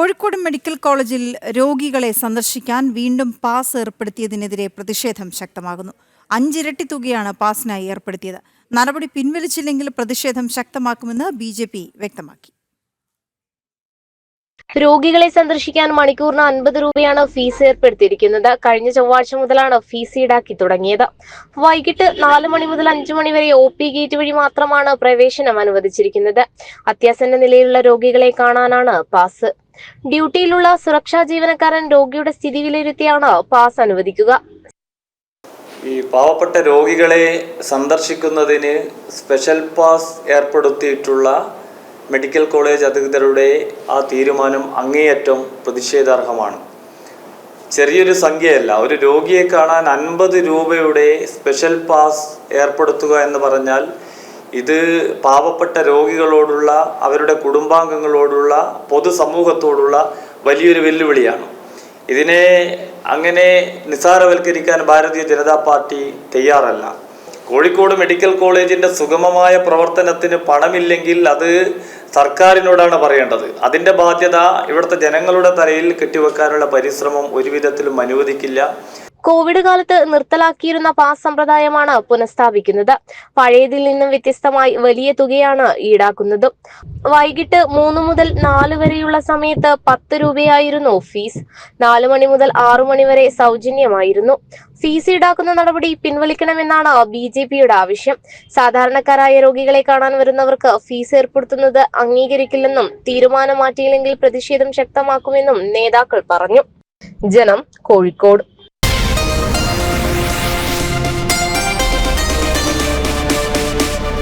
Kozhikode medical കോളേജിൽ രോഗികളെ സന്ദർശിക്കാൻ വീണ്ടും പാസ് ഏർപ്പെടുത്തിയതിനെതിരെ പ്രതിഷേധം ശക്തമാകുന്നു. അഞ്ചിരട്ടി തുകയാണ് പാസിനായി ഏർപ്പെടുത്തിയത്. നടപടി പിൻവലിച്ചില്ലെങ്കിൽ പ്രതിഷേധം ശക്തമാക്കുമെന്ന് ബി വ്യക്തമാക്കി. രോഗികളെ സന്ദർശിക്കാൻ മണിക്കൂറിന് അൻപത് രൂപയാണ് ഫീസ് ഏർപ്പെടുത്തിയിരിക്കുന്നത്. കഴിഞ്ഞ ചൊവ്വാഴ്ച മുതലാണ് ഫീസ് ഈടാക്കി തുടങ്ങിയത്. വൈകിട്ട് നാല് മണി മുതൽ അഞ്ചു മണി വരെ ഒ പി ഗേറ്റ് വഴി മാത്രമാണ് പ്രവേശനം അനുവദിച്ചിരിക്കുന്നത്. അത്യാസന്ന നിലയിലുള്ള രോഗികളെ കാണാനാണ് പാസ്. ഡ്യൂട്ടിയിലുള്ള സുരക്ഷാ ജീവനക്കാരൻ രോഗിയുടെ സ്ഥിതി വിലയിരുത്തിയാണ് പാസ് അനുവദിക്കുക. ഈ പാവപ്പെട്ട രോഗികളെ സന്ദർശിക്കുന്നതിന് സ്പെഷ്യൽ പാസ് ഏർപ്പെടുത്തിയിട്ടുള്ള മെഡിക്കൽ കോളേജ് അധികൃതരുടെ ആ തീരുമാനം അങ്ങേയറ്റം പ്രതിഷേധാർഹമാണ്. ചെറിയൊരു സംഖ്യയല്ല ഒരു രോഗിയെ കാണാൻ അൻപത് രൂപയുടെ സ്പെഷ്യൽ പാസ് ഏർപ്പെടുത്തുക എന്ന് പറഞ്ഞാൽ ഇത് പാവപ്പെട്ട രോഗികളോടുള്ള അവരുടെ കുടുംബാംഗങ്ങളോടുള്ള പൊതുസമൂഹത്തോടുള്ള വലിയൊരു വെല്ലുവിളിയാണ്. ഇതിനെ അങ്ങനെ നിസ്സാരവൽക്കരിക്കാൻ ഭാരതീയ ജനതാ പാർട്ടി തയ്യാറല്ല. കോഴിക്കോട് മെഡിക്കൽ കോളേജിന്റെ സുഗമമായ പ്രവർത്തനത്തിന് പണമില്ലെങ്കിൽ അത് സർക്കാരിനോടാണ് പറയേണ്ടത്. അതിന്റെ ബാധ്യത ഇവിടുത്തെ ജനങ്ങളുടെ തലയിൽ കെട്ടിവെക്കാനുള്ള പരിശ്രമം ഒരുവിധത്തിലും അനുവദിക്കില്ല. കോവിഡ് കാലത്ത് നിർത്തലാക്കിയിരുന്ന പാസ് സമ്പ്രദായമാണ് പുനഃസ്ഥാപിക്കുന്നത്. പഴയതിൽ നിന്നും വ്യത്യസ്തമായി വലിയ തുകയാണ് ഈടാക്കുന്നത്. വൈകിട്ട് മൂന്ന് മുതൽ നാല് വരെയുള്ള സമയത്ത് പത്ത് രൂപയായിരുന്നു ഫീസ്. നാല് മണി മുതൽ ആറു മണി വരെ സൗജന്യമായിരുന്നു. ഫീസ് ഈടാക്കുന്ന നടപടി പിൻവലിക്കണമെന്നാണ് ബി ജെ പിയുടെ ആവശ്യം. സാധാരണക്കാരായ രോഗികളെ കാണാൻ വരുന്നവർക്ക് ഫീസ് ഏർപ്പെടുത്തുന്നത് അംഗീകരിക്കില്ലെന്നും തീരുമാനം മാറ്റിയില്ലെങ്കിൽ പ്രതിഷേധം ശക്തമാക്കുമെന്നും നേതാക്കൾ പറഞ്ഞു. ജനം കോഴിക്കോട്